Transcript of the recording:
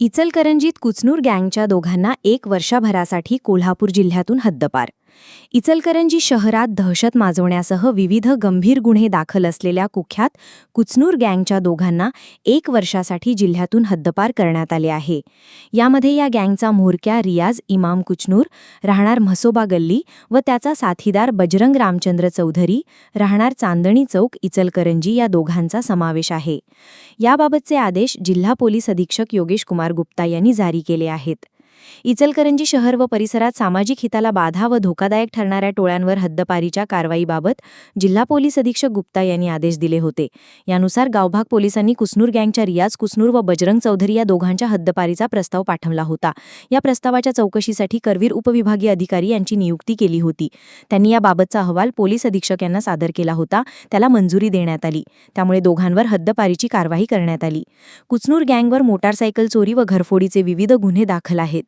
इचलकरंजीत कुचनूर गँगच्या दोघांना एक वर्षभरासाठी कोल्हापूर जिल्ह्यातून हद्दपार. इचलकरंजी शहरात दहशत माजवण्यासह विविध गंभीर गुन्हे दाखल असलेल्या कुख्यात कुचनूर गँगच्या दोघांना एक वर्षासाठी जिल्ह्यातून हद्दपार करण्यात आले आहे. यामध्ये या गँगचा म्होरक्या रियाज इमाम कुचनूर राहणार म्हसोबा गल्ली व त्याचा साथीदार बजरंग रामचंद्र चौधरी राहणार चांदणी चौक इचलकरंजी या दोघांचा समावेश आहे. याबाबतचे आदेश जिल्हा पोलीस अधीक्षक योगेश कुमार गुप्ता यांनी जारी केले आहेत. इचलकरंजी शहर व परिसरात सामाजिक हिताला बाधा व धोकादायक ठरणाऱ्या टोळ्यांवर हद्दपारीच्या कारवाईबाबत जिल्हा पोलीस अधीक्षक गुप्ता यांनी आदेश दिले होते. यानुसार गावभाग पोलिसांनी कुसनूर गँगच्या रियाज कुसनूर व बजरंग चौधरी या दोघांच्या हद्दपारीचा प्रस्ताव पाठवला होता. या प्रस्तावाच्या चौकशीसाठी करवीर उपविभागीय अधिकारी यांची नियुक्ती केली होती. त्यांनी याबाबतचा अहवाल पोलीस अधीक्षक यांना सादर केला होता. त्याला मंजुरी देण्यात आली. त्यामुळे दोघांवर हद्दपारीची कारवाई करण्यात आली. कुचनूर गँगवर मोटारसायकल चोरी व घरफोडीचे विविध गुन्हे दाखल आहेत.